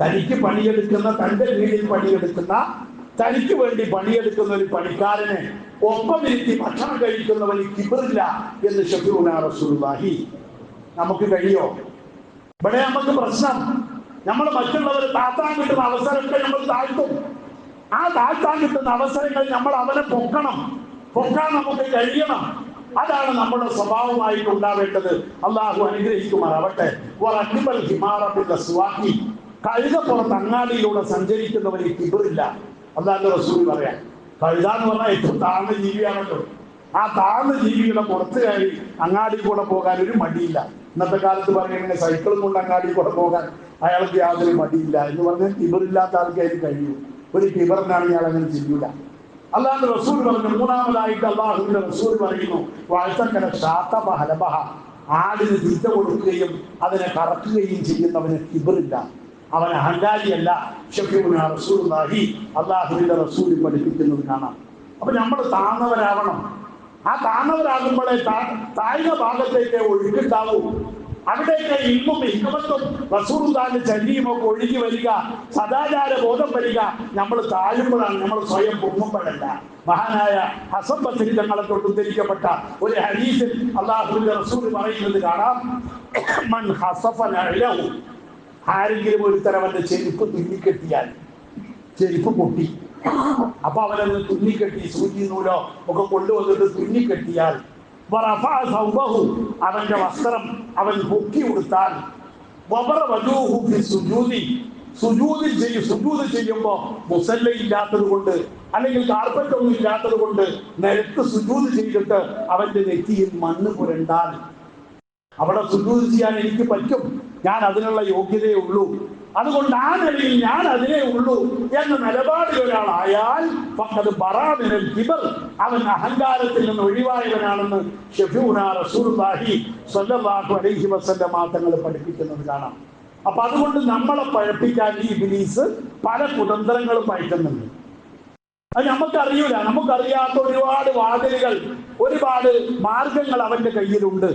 തനിക്ക് പണിയെടുക്കുന്ന തന്റെ വീട്ടിൽ പണിയെടുക്കുന്ന തനിക്ക് വേണ്ടി പണിയെടുക്കുന്ന ഒരു പണിക്കാരനെ ഒപ്പമിരുത്തി ഭക്ഷണം കഴിക്കുന്നവന് കിബറില്ല എന്ന് ഷഫീഉന റസൂലുള്ളാഹി. നമുക്ക് കഴിയോ? ഇവിടെ നമുക്ക് പ്രശ്നം. നമ്മൾ മറ്റുള്ളവർ താത്താൻ കിട്ടുന്ന അവസരത്തെ നമ്മൾ താഴ്ത്തും. ആ താഴ്ത്താൻ കിട്ടുന്ന അവസരങ്ങൾ നമ്മൾ അവനെ പൊക്കണം. പൊക്കാൻ നമുക്ക് കഴിയണം. അതാണ് നമ്മുടെ സ്വഭാവമായിട്ട് ഉണ്ടാവേണ്ടത്. അള്ളാഹു അനുഗ്രഹിക്കുമാറാവട്ടെ. കഴുതപ്പുറത്ത് അങ്ങാടിയിലൂടെ സഞ്ചരിക്കുന്നവന് കിബറില്ല. അള്ളാഹു റസൂൽ പറയാം കഴുത എന്ന് പറഞ്ഞാൽ ഏറ്റവും താഴ്ന്ന ജീവിയാണല്ലോ. ആ താഴ്ന്ന ജീവിയുടെ പുറത്ത് കയറി അങ്ങാടി കൂടെ പോകാൻ ഒരു മടിയില്ല. ഇന്നത്തെ കാലത്ത് പറയുന്നത് സൈക്കിളും കൊണ്ട് അങ്ങാടി കൂടെ പോകാൻ അയാൾക്ക് യാതൊരു മടിയില്ല. എന്ന് പറഞ്ഞാൽ കിബറില്ലാത്ത ആൾക്കാർ കഴിയൂ. ഒരു കിബറിനാണ് ഇയാൾ അങ്ങനെ ചെയ്യൂല. അല്ലാണ്ട് റസൂൽ പറഞ്ഞു മൂന്നാമതായിട്ട് അള്ളാഹുവിന്റെ റസൂൽ പറയുന്നു വാഴ്ത്തക്കര ശാത്തപഹലബഹ ആടിന് തിരിച്ച കൊടുക്കുകയും അതിനെ കറക്കുകയും ചെയ്യുന്നവന് കിബറില്ല അവൻ അഹങ്കാരിയല്ല. റസൂൽ റസൂലുള്ളാഹി. അള്ളാഹുവിന്റെ റസൂൽ പഠിപ്പിക്കുന്നത് കാണാം. അപ്പൊ നമ്മൾ താന്നവരാവണം ആ താന്നവരാകുമ്പോഴേ താഴ്ന്ന ഭാഗത്തേക്ക് ഒഴുക്കുണ്ടാവൂ അവിടേക്ക് ഇന്നും ഹിക്കമത്തും റസൂറുദാന്റെ ചരിയും ഒക്കെ ഒഴുകി വരിക സദാചാര ബോധം വരിക നമ്മൾ താഴുമ്പോഴാണ് നമ്മൾ സ്വയം പൊങ്ങുമ്പോഴല്ല മഹാനായ ഹസൻ ബസരി തങ്ങളെ തൊട്ട് ഉദ്ധരിക്കപ്പെട്ട ഒരു ഹരീസിൽ അള്ളാഹുവിന്റെ റസൂൽ പറയുന്നത് കാണാം. ആരെങ്കിലും ഒരുത്തരം അവന്റെ ചെരുപ്പ് തുന്നിക്കെട്ടിയാൽ ചെരുപ്പ് പൊട്ടി അപ്പൊ അവനത് തുന്നിക്കെട്ടി സൂചി നൂലോ ഒക്കെ കൊണ്ടുവന്നിട്ട് തുന്നിക്കെട്ടിയാൽ. അവന്റെ വസ്ത്രം അവൻ പൊക്കി കൊടുത്താൽ. സുജൂദിൽ ചെയ്യും സുജൂദ് ചെയ്യുമ്പോ മുസല്ല ഇല്ലാത്തത് കൊണ്ട് അല്ലെങ്കിൽ കാർപ്പറ്റ് ഒന്നും ഇല്ലാത്തത് കൊണ്ട് നിലത്ത് സുജൂദ് ചെയ്തിട്ട് അവന്റെ നെറ്റിയിൽ മണ്ണ് പുരണ്ടാൽ അവിടെ സുജൂദ് ചെയ്യാൻ എനിക്ക് പറ്റും. ഞാൻ അതിനുള്ള യോഗ്യതയേ ഉള്ളൂ. അതുകൊണ്ട് ആ നിലയിൽ ഞാൻ അതിലേ ഉള്ളൂ എന്ന നിലപാടിൽ ഒരാളായാൽ ഫഖദ് ബറാമിനൽ കിബർ അവൻ അഹങ്കാരത്തിൽ നിന്ന് ഒഴിവായവനാണെന്ന് റസൂലുള്ളാഹി സ്വല്ലല്ലാഹു അലൈഹി വസല്ലമ തങ്ങൾ പഠിപ്പിക്കുന്നത് കാണാം. അപ്പൊ അതുകൊണ്ട് നമ്മളെ പഴപ്പിക്കാൻ ഈ ബിലീസ് പല കുതന്ത്രങ്ങളും പയറ്റുന്നുണ്ട് അത് നമുക്കറിയൂല. നമുക്കറിയാത്ത ഒരുപാട് വാതിലുകൾ ഒരുപാട് മാർഗങ്ങൾ അവന്റെ കയ്യിലുണ്ട്.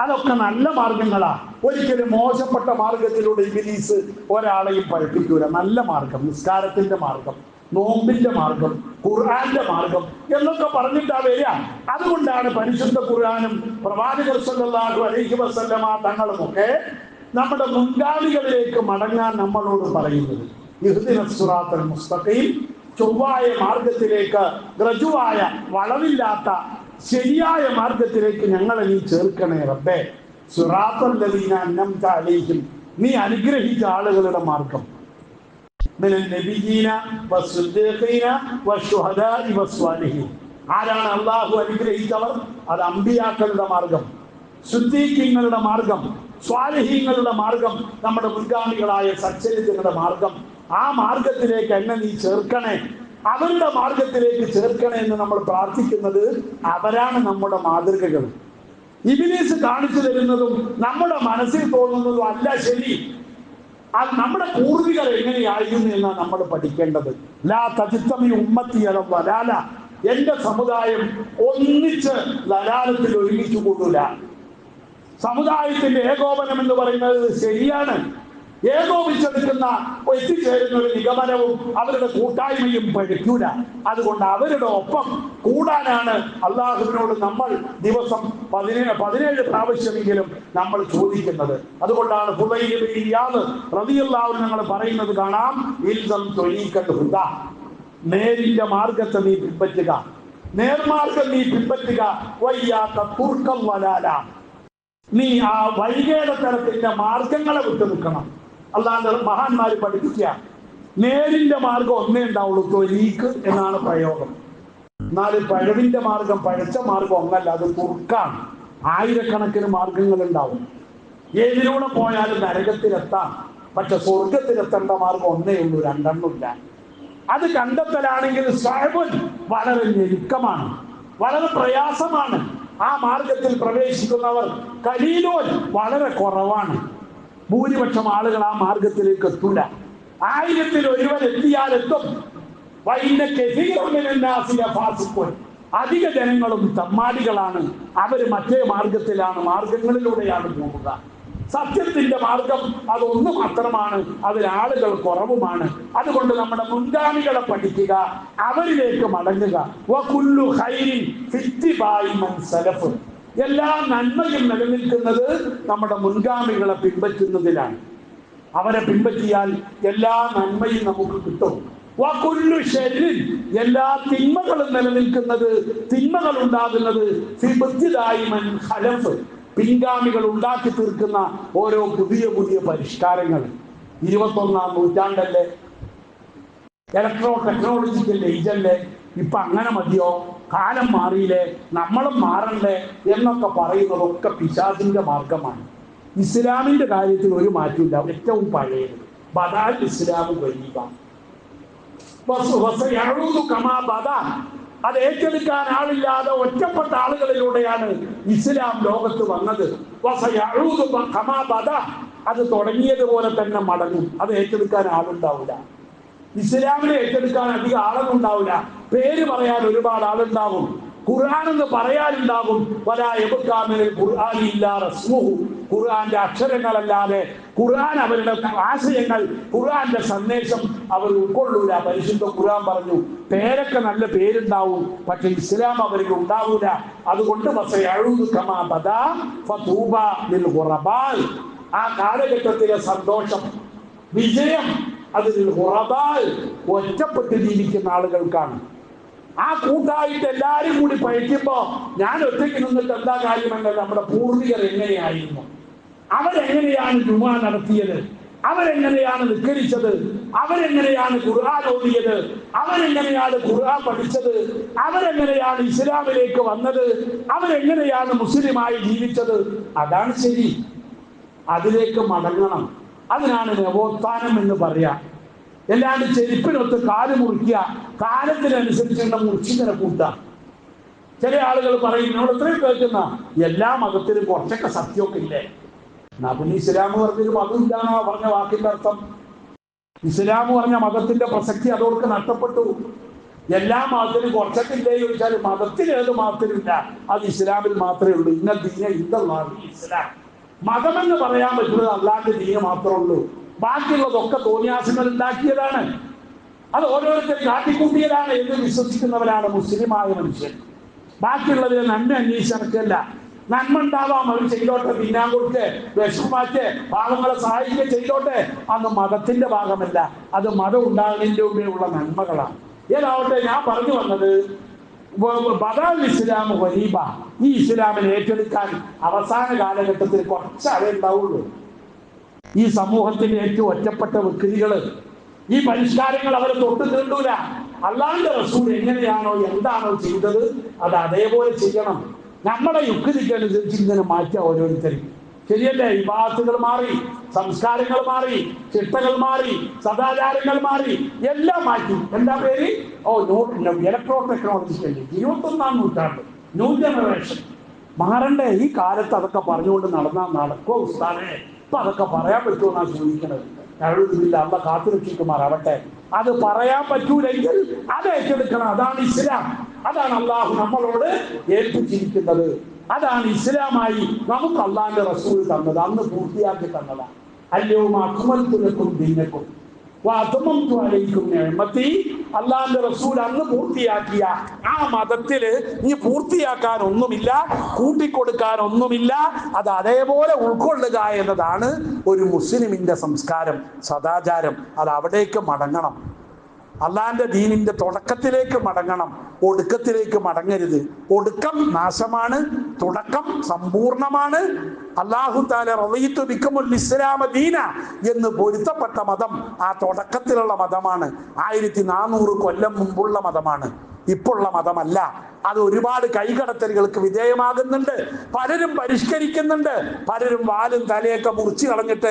അതൊക്കെ നല്ല മാർഗങ്ങളാ. ഒരിക്കലും മോശപ്പെട്ട മാർഗത്തിലൂടെ ഇബിലീസ് ഒരാളെയും പഴപ്പിക്കൂല നല്ല മാർഗം നിസ്കാരത്തിന്റെ മാർഗം നോമ്പിന്റെ മാർഗം ഖുർആന്റെ മാർഗം എന്നൊക്കെ പറഞ്ഞിട്ടാ വരിക. അതുകൊണ്ടാണ് പരിശുദ്ധ ഖുർആാനും പ്രവാചകർ സല്ലാഹു അലൈഹി വസല്ലമ തങ്ങളുമൊക്കെ നമ്മുടെ മുൻഗാമികളിലേക്ക് മടങ്ങാൻ നമ്മളോട് പറയുന്നത്. മുസ്തഖീം ചൊവ്വായ മാർഗത്തിലേക്ക് ഗ്രജുവായ വളവില്ലാത്ത ശരിയായ മാർഗത്തിലേക്ക് ഞങ്ങളെ നീ ചേർക്കണേ റബ്ബേ. സുറാത്തല്ലീന അന്നംത അലൈഹിം. നീ അനുഗ്രഹിച്ച ആളുകളുടെ മാർഗം. ആരാണ് അള്ളാഹു അനുഗ്രഹിച്ചവർ? അത് അമ്പിയാക്കളുടെ മാർഗം. ശുദ്ധീഖ്യങ്ങളുടെ മാർഗം സ്വാലഹീങ്ങളുടെ മാർഗം നമ്മുടെ മുൻഗാമികളായ സച്ചരിതരുടെ മാർഗം. ആ മാർഗത്തിലേക്ക് എന്നെ നീ ചേർക്കണേ. അവരുടെ മാർഗത്തിലേക്ക് ചേർക്കണേ എന്ന് നമ്മൾ പ്രാർത്ഥിക്കുന്നത് അവരാണ് നമ്മുടെ മാതൃകകൾ. ഇബിലീസ് കാണിച്ചു തരുന്നതും നമ്മുടെ മനസ്സിൽ തോന്നുന്നതും അല്ല ശരി. അത് നമ്മുടെ പൂർവികർ എങ്ങനെയായിരുന്നു എന്നാണ് നമ്മൾ പഠിക്കേണ്ടത്. ലാ തജിത്തമി ഉമ്മത്തി അലം വലാല. എന്റെ സമുദായം ഒന്നിച്ച് ലലാലത്തിൽ ഒരുമിച്ചു കൂടൂല സമുദായത്തിന്റെ ഏകോപനം എന്ന് പറയുന്നത് ശരിയാണ്. ഏകോപിച്ചെടുക്കുന്ന എത്തിച്ചേരുന്ന ഒരു നിഗമനവും അവരുടെ കൂട്ടായ്മയും പഠിക്കൂല അതുകൊണ്ട് അവരുടെ ഒപ്പം കൂടാനാണ് അള്ളാഹുവിനോട് നമ്മൾ ദിവസം പതിനേഴ് പതിനേഴ് പ്രാവശ്യമെങ്കിലും നമ്മൾ ചോദിക്കുന്നത്. അതുകൊണ്ടാണ് റതിയല്ലാവരും ഞങ്ങൾ പറയുന്നത് കാണാം. നേരിന്റെ മാർഗത്തെ നീ പിൻപറ്റുക. നേർമാർഗം നീ പിൻപറ്റുക. വയ്യാത്ത തുർക്കം വരാല നീ ആ വൈകേട തരത്തിന്റെ മാർഗങ്ങളെ വിട്ടു നിൽക്കണം അല്ലാതെ മഹാന്മാര് പഠിപ്പിക്കുക. നേരിന്റെ മാർഗം ഒന്നേ ഉണ്ടാവുള്ളൂ. തൊലീക്ക് എന്നാണ് പ്രയോഗം. എന്നാൽ പഴവിന്റെ മാർഗം പഴച്ച മാർഗം ഒന്നല്ല അത് കുറുക്കാണ്. ആയിരക്കണക്കിന് മാർഗങ്ങൾ ഉണ്ടാവും ഏതിലൂടെ പോയാലും നരകത്തിലെത്താം. പക്ഷെ സ്വർഗത്തിലെത്തേണ്ട മാർഗം ഒന്നേ ഉള്ളൂ രണ്ടെണ്ണമില്ല. അത് കണ്ടെത്തലാണെങ്കിൽ സാഹിബുൻ വളരെ ഞെരുക്കമാണ്. വളരെ പ്രയാസമാണ്. ആ മാർഗത്തിൽ പ്രവേശിക്കുന്നവർ കലീലോൻ വളരെ കുറവാണ്. ഭൂരിപക്ഷം ആളുകൾ ആ മാർഗത്തിലേക്ക് എത്തൂല. ആയിരത്തിൽ ഒരുവൻ എത്തിയാൽ എത്തും അധിക ജനങ്ങളും തമ്മാടികളാണ്. അവർ മറ്റേ മാർഗത്തിലാണ് മാർഗങ്ങളിലൂടെയാണ് പോകുക. സത്യത്തിന്റെ മാർഗം അതൊന്ന് മാത്രമാണ്. അതിൽ ആളുകൾ കുറവുമാണ്. അതുകൊണ്ട് നമ്മുടെ മുൻഗാമികളെ പഠിക്കുക അവരിലേക്ക് മടങ്ങുക. എല്ലാ നന്മയും നിലനിൽക്കുന്നത് നമ്മുടെ മുൻഗാമികളെ പിൻപറ്റുന്നതിലാണ്. അവരെ പിൻപറ്റിയാൽ എല്ലാ നന്മയും നമുക്ക് കിട്ടും. എല്ലാ തിന്മകളും നിലനിൽക്കുന്നത് തിന്മകൾ ഉണ്ടാകുന്നത് പിൻഗാമികൾ ഉണ്ടാക്കി തീർക്കുന്ന ഓരോ പുതിയ പുതിയ പരിഷ്കാരങ്ങൾ. ഇരുപത്തൊന്നാം നൂറ്റാണ്ടല്ലേ? ഇലക്ട്രോ ടെക്നോളജിക്കൽ ഏജല്ലേ ഇപ്പൊ അങ്ങനെ മതിയോ? കാലം മാറിയില്ലേ? നമ്മളും മാറണ്ടേ? എന്നൊക്കെ പറയുന്നതൊക്കെ പിശാദിന്റെ മാർഗമാണ്. ഇസ്ലാമിന്റെ കാര്യത്തിൽ ഒരു മാറ്റമില്ല ഏറ്റവും പഴയത്. ബദാൽ ഇസ്ലാം ഗരീബ. അത് ഏറ്റെടുക്കാൻ ആളില്ലാതെ ഒറ്റപ്പെട്ട ആളുകളിലൂടെയാണ് ഇസ്ലാം ലോകത്ത് വന്നത്. അത് തുടങ്ങിയതുപോലെ തന്നെ മടങ്ങും. അത് ഏറ്റെടുക്കാൻ ആളുണ്ടാവില്ല. ഇസ്ലാമിനെ ഏറ്റെടുക്കാൻ അധികം ആളൊന്നും ഉണ്ടാവില്ല പേര് പറയാൻ ഒരുപാട് ആളുണ്ടാവും. ഖുർആൻ എന്ന് പറയാനുണ്ടാകും പല എബുക്കാമിനെ ഖുർആൻ ഇല്ല ഖുർആന്റെ അക്ഷരങ്ങളല്ലാതെ ഖുർആൻ അവരുടെ ആശയങ്ങൾ ഖുർആന്റെ സന്ദേശം അവർ ഉൾക്കൊള്ളൂല. പരിശുദ്ധ ഖുർആൻ പറഞ്ഞു പേരൊക്കെ നല്ല പേരുണ്ടാവും പക്ഷെ ഇസ്ലാം അവർക്ക് ഉണ്ടാവൂല. അതുകൊണ്ട് ആ കാലഘട്ടത്തിലെ സന്തോഷം വിജയം അതിൽ ഹുറബാൽ ഒറ്റപ്പെട്ട് ജീവിക്കുന്ന ആളുകൾക്കാണ്. ആ കൂട്ടായിട്ട് എല്ലാരും കൂടി പഴിക്കുമ്പോ ഞാൻ ഒറ്റയ്ക്ക് നിന്നിട്ട് എന്താ കാര്യമല്ല നമ്മുടെ പൂർവികർ എങ്ങനെയായിരുന്നു? അവരെങ്ങനെയാണ് ജുമ നടത്തിയത്? അവരെങ്ങനെയാണ് നിസ്കരിച്ചത്? അവരെങ്ങനെയാണ് ഖുർആൻ ഓതിയത്? അവരെങ്ങനെയാണ് ഖുർആൻ പഠിച്ചത്? അവരെങ്ങനെയാണ് ഇസ്ലാമിലേക്ക് വന്നത്? അവരെങ്ങനെയാണ് മുസ്ലിമായി ജീവിച്ചത്? അതാണ് ശരി. അതിലേക്ക് മടങ്ങണം. അതിനാണ് നവോത്ഥാനം എന്ന് പറയാ. എല്ലാണ്ട് ചെരുപ്പിനൊത്ത് കാൽ മുറിക്കുക. കാലത്തിനനുസരിച്ചുള്ള മുറിച്ചിങ്ങനെ കൂട്ടുക. ചില ആളുകൾ പറയും നമ്മൾ ഇത്രയും കേൾക്കുന്ന? എല്ലാ മതത്തിലും കുറച്ചൊക്കെ സത്യമൊക്കെ ഇല്ലേ? പിന്നെ ഇസ്ലാം പറഞ്ഞൊരു മതം ഇല്ലാന്നാ പറഞ്ഞ വാക്കിന്റെ അർത്ഥം. ഇസ്ലാം പറഞ്ഞ മതത്തിന്റെ പ്രസക്തി അതോർക്ക് നഷ്ടപ്പെട്ടു. എല്ലാ മതത്തിലും കുറച്ചൊക്കെ ഇല്ലേ ചോദിച്ചാൽ മതത്തിൽ ഏത് മതത്തിലുമില്ല അത് ഇസ്ലാമിൽ മാത്രമേ ഉള്ളൂ. ഇന്ന ദീന ഇതാണ് ഇസ്ലാം. മതമെന്ന് പറയാൻ പറ്റുന്നത് അള്ളാന്റെ ദീന മാത്രമേ ഉള്ളൂ. ബാക്കിയുള്ളതൊക്കെ തോന്നിയാസങ്ങൾ ഉണ്ടാക്കിയതാണ് അത് ഓരോരുത്തർ കാട്ടിക്കൂട്ടിയതാണ് എന്ന് വിശ്വസിക്കുന്നവരാണ് മുസ്ലിമായ മനുഷ്യൻ ബാക്കിയുള്ളവരെ നന്മ അന്വേഷിച്ച് നടക്കല്ല നന്മ ഉണ്ടാവാം അവർ ചെയ്തോട്ടെ തിന്നാൻ കൊടുത്ത് വിഷമാറ്റ് പാവങ്ങളെ സഹായിക്കുക ചെയ്തോട്ടെ. അന്ന് മതത്തിന്റെ ഭാഗമല്ല. അത് മതം ഉണ്ടാകുന്നതിന്റെ മുമ്പേ ഉള്ള നന്മകളാണ്. ഏതാവട്ടെ ഞാൻ പറഞ്ഞു വന്നത് ബദാൽ ഇസ്ലാം വലീബ ഈ ഇസ്ലാമിനെ ഏറ്റെടുക്കാൻ അവസാന കാലഘട്ടത്തിൽ കുറച്ചാവേ ഉണ്ടാവുള്ളൂ. ഈ സമൂഹത്തിന്റെ ഏറ്റവും ഒറ്റപ്പെട്ട വ്യക്തികൾ ഈ പരിഷ്കാരങ്ങൾ അവർ തൊട്ട് തീണ്ടൂല അള്ളാന്റെ റസൂൽ എങ്ങനെയാണോ എന്താണോ ചെയ്തത് അത് അതേപോലെ ചെയ്യണം. നമ്മുടെ യുക്തിക്കനുസരിച്ച് ഇങ്ങനെ മാറ്റുക ഓരോരുത്തരും ശരിയല്ലേ? വിവാഹത്തുകൾ മാറി സംസ്കാരങ്ങൾ മാറി ചിട്ടകൾ മാറി സദാചാരങ്ങൾ മാറി എല്ലാം മാറ്റി. എന്താ പേര്? ഓ ഇലക്ട്രോ ടെക്നോളജിക്കല്ലേ ഇരുപത്തൊന്നാം നൂറ്റാണ്ട് ന്യൂ ജനറേഷൻ മാറണ്ടേ? ഈ കാലത്ത് അതൊക്കെ പറഞ്ഞുകൊണ്ട് നടന്നാൽ നടക്കോ ഉസ്താനെ ഇപ്പൊ അതൊക്കെ പറയാൻ പറ്റുമെന്നാണ് ചോദിക്കുന്നത് ഞങ്ങളൊന്നുമില്ല അമ്മ കാത്തു രക്ഷിക്കുമാറാവട്ടെ അത് പറയാൻ പറ്റൂലെങ്കിൽ അത് ഏറ്റെടുക്കണം. അതാണ് ഇസ്ലാം. അതാണ് അള്ളാഹു നമ്മളോട് ഏൽപ്പിച്ചിരിക്കുന്നത്. അതാണ് ഇസ്ലാമായി നമുക്ക് അള്ളാന്റെ റസൂൽ തന്നത്. അന്ന് പൂർത്തിയാക്കി തന്നതാണ് അല്ലയോ അക്മൽത്തുലക്കും ദീനക്കും അള്ളാന്റെ റസൂൽ അന്ന് പൂർത്തിയാക്കിയ ആ മതത്തിൽ ഇനി പൂർത്തിയാക്കാൻ ഒന്നുമില്ല കൂട്ടിക്കൊടുക്കാൻ ഒന്നുമില്ല അത് അതേപോലെ ഉൾക്കൊള്ളുക എന്നതാണ് ഒരു മുസ്ലിമിന്റെ സംസ്കാരം സദാചാരം. അത് അവിടേക്ക് മടങ്ങണം. അള്ളാന്റെ ദീനിന്റെ തുടക്കത്തിലേക്ക് മടങ്ങണം. ഒടുക്കത്തിലേക്ക് മടങ്ങരുത്. ഒടുക്കം നാശമാണ് തുടക്കം സമ്പൂർണമാണ്. അള്ളാഹു താല റവയിത്തു ബിക്കമുൽ ഇസ്ലാമ ദീന എന്ന് പൊരുത്തപ്പെട്ട മതം ആ തുടക്കത്തിലുള്ള മതമാണ്. ആയിരത്തി നാനൂറ് കൊല്ലം മുമ്പുള്ള മതമാണ്. ഇപ്പോഴുള്ള മതമല്ല. അത് ഒരുപാട് കൈകടത്തലുകൾക്ക് വിധേയമാകുന്നുണ്ട്. പലരും പരിഷ്കരിക്കുന്നുണ്ട്. പലരും വാലും തലയൊക്കെ മുറിച്ചു കളഞ്ഞിട്ട്